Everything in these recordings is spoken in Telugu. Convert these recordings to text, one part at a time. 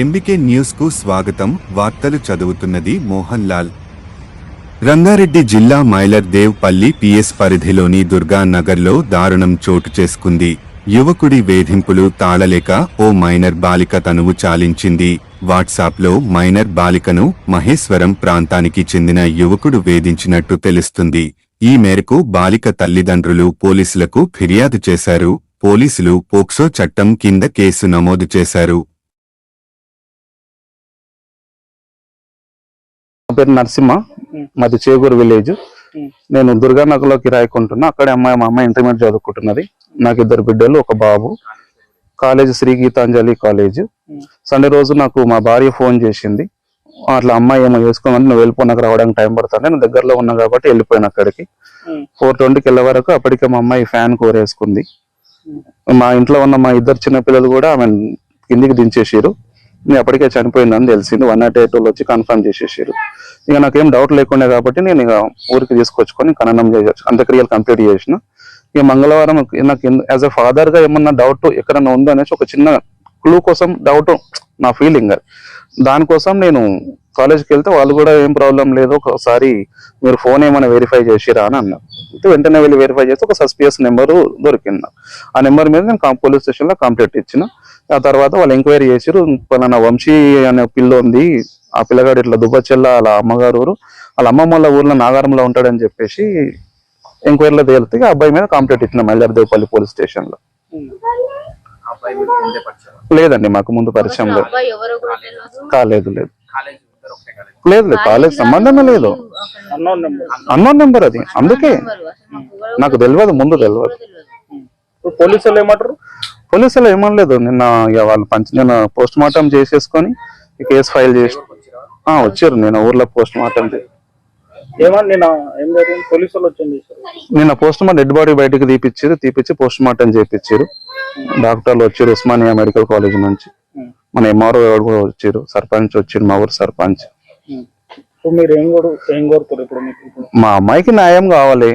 ఎంబికే న్యూస్కు స్వాగతం. వార్తలు చదువుతున్నది మోహన్ లాల్ రంగారెడ్డి జిల్లా మైలర్దేవ్ పల్లి పిఎస్ పరిధిలోని దుర్గా నగర్లో దారుణం చోటు చేసుకుంది. యువకుడి వేధింపులు తాళలేక ఓ మైనర్ బాలిక తనువు చాలించింది. వాట్సాప్లో మైనర్ బాలికను మహేశ్వరం ప్రాంతానికి చెందిన యువకుడు వేధించినట్టు తెలుస్తుంది. ఈ మేరకు బాలిక తల్లిదండ్రులు పోలీసులకు ఫిర్యాదు చేశారు. పోలీసులు పోక్సో చట్టం కింద కేసు నమోదు చేశారు. పేరు నరసింహ. మాది చేగూరు విలేజ్. నేను దుర్గానగర్లో కిరాయికుంటున్నా అక్కడే అమ్మాయి మా అమ్మాయి ఇంటర్మీడియట్ చదువుకుంటున్నది. నాకు ఇద్దరు బిడ్డలు ఒక బాబు. College Sri Geetanjali college. Sunday రోజు నాకు మా భార్య ఫోన్ చేసింది. అట్లా అమ్మాయి ఏమో చేసుకోమని నువ్వు వెళ్ళిపో నాకు రావడానికి టైం పడుతుంది. నేను దగ్గరలో ఉన్నా కాబట్టి వెళ్ళిపోయాను అక్కడికి. ఫోర్ ట్వంటీకి వెళ్ళే వరకు అప్పటికే మా అమ్మాయి ఫ్యాన్ కోరేసుకుంది. మా ఇంట్లో ఉన్న మా ఇద్దరు చిన్న పిల్లలు కూడా ఆమె కిందికి దించేసారు నేను అప్పటికే చనిపోయిందని తెలిసింది. వన్ నాట్ ఎయిట్ వచ్చి కన్ఫర్మ్ చేసేసారు. ఇక నాకేం డౌట్ లేకుండా కాబట్టి నేను ఇక ఊరికి తీసుకొచ్చుకొని ఖననం చేయొచ్చు అంత్యక్రియలు కంప్లీట్ చేసిన. ఇక మంగళవారం నాకు యాజ్ అ ఫాదర్గా ఏమన్నా డౌట్ ఎక్కడన్నా ఉందో అనేసి ఒక చిన్న క్లూ కోసం డౌట్ నా ఫీలింగ్ దానికోసం నేను కాలేజ్కి వెళ్తే వాళ్ళు కూడా ఏం ప్రాబ్లం లేదు. ఒకసారి మీరు ఫోన్ ఏమైనా వెరిఫై చేసిరా అని అన్నారు. అయితే వెంటనే వెళ్ళి వెరిఫై చేస్తే ఒక సస్పియస్ నెంబర్ దొరికింది. ఆ నెంబర్ మీద నేను కాం- పోలీస్ స్టేషన్లో కంప్లైంట్ ఇచ్చిన. ఆ తర్వాత వాళ్ళు ఎంక్వైరీ చేసిరు పలానా వంశీ అనే పిల్ల ఉంది. ఆ పిల్లగాడు ఇట్లా దుబ్బచెల్ల వాళ్ళ అమ్మగారు ఊరు. వాళ్ళ అమ్మమ్మ వాళ్ళ ఊర్లో నాగారంలో ఉంటాడని చెప్పేసి ఎంక్వైరీలో తేలితే ఆ అబ్బాయి మీద కంప్లైంట్ ఇచ్చిన మైలార్దేవపల్లి పోలీస్ స్టేషన్లో. అబ్బాయి మీకు ముందే పరిచయం? లేదండి మాకు ముందు పరిచయం లేదు. కాలేదు. లేదు. లేదు లేదు కాలేజ్ సంబంధమే లేదు. Unknown number. అది. అందుకే నాకు తెలియదు. ముందు తెలియదు. పోలీసులు ఏమంటారు? పోలీసులు ఏమనలేదు. నిన్న ఇక వాళ్ళు పంచ నిన్న పోస్ట్ మార్టం చేసేసుకొని కేసు ఫైల్ చేసి ఆ, వచ్చారు. నేను ఊర్లో పోస్ట్ మార్టం నేను నిన్న పోస్ట్ మార్టం డెడ్ బాడీ బయటకు తీపిచ్చారు. తీపిచ్చి పోస్ట్ మార్టం చేపించారు డాక్టర్లు వచ్చారు. ఉస్మానియా మెడికల్ కాలేజ్ నుంచి. మన ఎంఆర్ఓ కూడా వచ్చారు. సర్పంచ్ వచ్చారు మా ఊరు సర్పంచ్. ఇప్పుడు మీరు ఏం కోరు ఏం కోరుతారు ఇప్పుడు మీకు ఇప్పుడు? మా అమ్మాయికి న్యాయం కావాలి.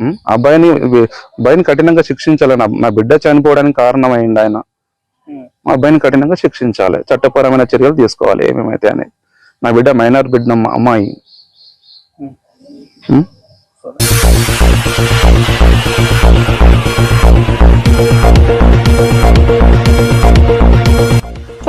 ఉమ్. అబ్బాయిని అబ్బాయిని కఠినంగా శిక్షించాలి. నా నా బిడ్డ చనిపోవడానికి కారణమైంది ఆయన. ఉమ్. మా అబ్బాయిని కఠినంగా శిక్షించాలి. చట్టపరమైన చర్యలు తీసుకోవాలి ఏమేమైతే అనేది నా బిడ్డ మైనర్ బిడ్డ అమ్మ- అమ్మాయి. ఉమ్.